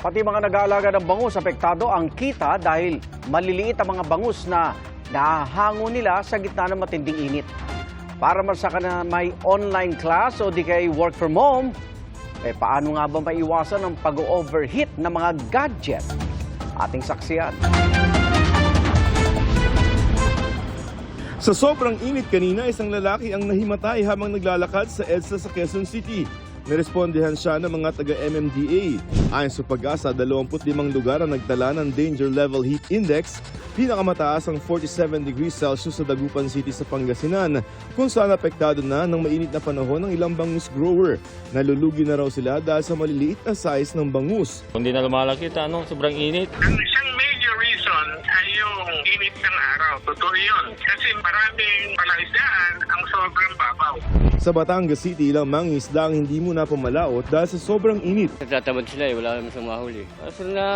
Pati mga nag-aalaga ng bangus apektado ang kita dahil maliliit ang mga bangus na nahahango nila sa gitna ng matinding init. Para masaka na may online class o di kay work from home, eh paano nga ba maiwasan ang pag-overheat ng mga gadget? Ating saksiyan. Sa sobrang init kanina, isang lalaki ang nahimatay habang naglalakad sa EDSA sa Quezon City. Narespondihan siya ng mga taga-MMDA. Ayon sa pag-asa, 25 lugar ang nagtala ng Danger Level Heat Index. Pinakamataas ang 47 degrees Celsius sa Dagupan City sa Pangasinan, kung saan apektado na ng mainit na panahon ng ilang bangus grower. Nalulugi na raw sila dahil sa maliliit na size ng bangus. Hindi na lumalakit, ano, sobrang init. Ang isang major reason ay yung init ng araw. Totoo yun. Kasi maraming palaisdaan ang sobrang. Sa Batangas City, ilang mangingisda ang hindi mo na pumalaot dahil sa sobrang init. Nagtatamad sila eh, wala naman silang mahuli. Kaso na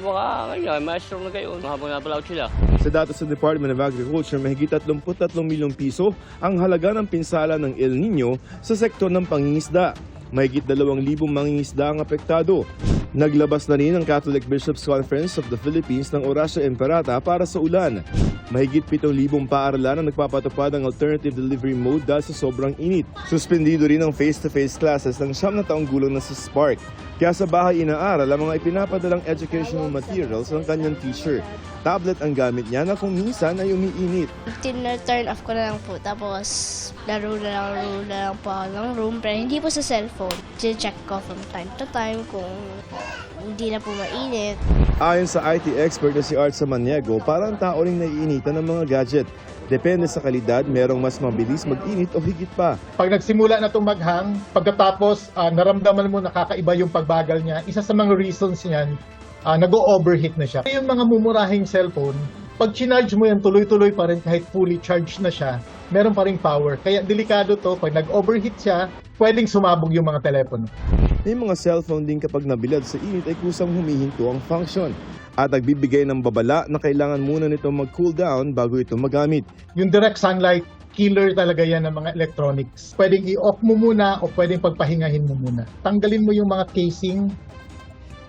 baka ngayon, maestro na kayo habang napalaot sila. Sa datos sa Department of Agriculture, mahigit 33 milyong piso ang halaga ng pinsala ng El Nino sa sektor ng pangingisda. Mahigit 2,000 mangingisda ang apektado. Naglabas na rin ang Catholic Bishops Conference of the Philippines ng Orasya Imperata para sa ulan. Mahigit 7,000 paaralan ang nagpapatupad ng alternative delivery mode dahil sa sobrang init. Suspendido rin ang face-to-face classes ng siyam na taong gulang na si Spark. Kaya sa bahay inaaral ang mga ipinapadalang educational materials ng kanyang teacher. Tablet ang gamit niya na kung minsan ay umiinit. Tina-turn off ko na lang po. Tapos, laro na lang, laro na lang po ako ng room. Pero hindi po sa cellphone. check ko from time to time kung hindi na po mainit. Ayon sa IT expert na si Art Samaniego, parang tao ring naiinitan ng mga gadget. Depende sa kalidad, merong mas mabilis mag-init o higit pa. pag nagsimula na itong maghang, pagkatapos ah, naramdaman mo nakakaiba yung pagbagal niya, isa sa mga reasons niyan, ah, nag-overheat na siya. Yung mga mumurahing cellphone, pag chinarge mo yan, tuloy-tuloy pa rin kahit fully charged na siya, meron pa rin power. Kaya delikado to, pag nag-overheat siya, pwedeng sumabog yung mga telepono. May mga cellphone din kapag nabilad sa init ay kusang humihinto ang function at nagbibigay ng babala na kailangan muna nito mag-cool down bago ito magamit. Yung direct sunlight, killer talaga yan ng mga electronics. Pwedeng i-off mo muna o pwedeng pagpahingahin mo muna. Tanggalin mo yung mga casing.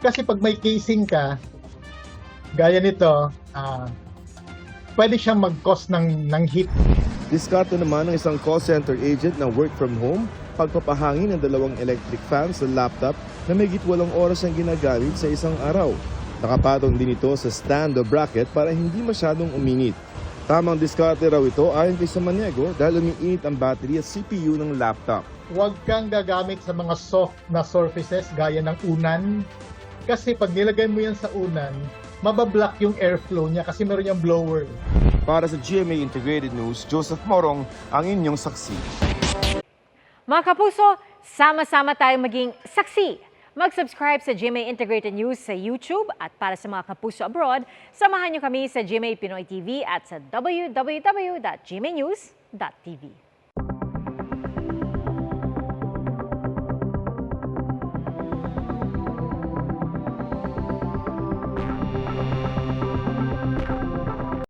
Kasi pag may casing ka, gaya nito, ah, pwede siyang mag-cause ng, ng heat. Diskarte naman ng isang call center agent na work from home, pagpapahangin ng dalawang electric fans sa laptop na may walong oras ang ginagamit sa isang araw. Nakapatong din ito sa stand o bracket para hindi masyadong uminit. Tamang diskarte raw ito ayon kay Samaniego dahil umiinit ang battery at CPU ng laptop. Huwag kang gagamit sa mga soft na surfaces gaya ng unan. Kasi pag nilagay mo yan sa unan, mabablock yung airflow niya kasi meron yung blower. Para sa GMA Integrated News, Joseph Morong ang inyong saksi. Mga kapuso, sama-sama tayong maging saksi. Mag-subscribe sa GMA Integrated News sa YouTube at para sa mga kapuso abroad, samahan niyo kami sa GMA Pinoy TV at sa www.gmanews.tv.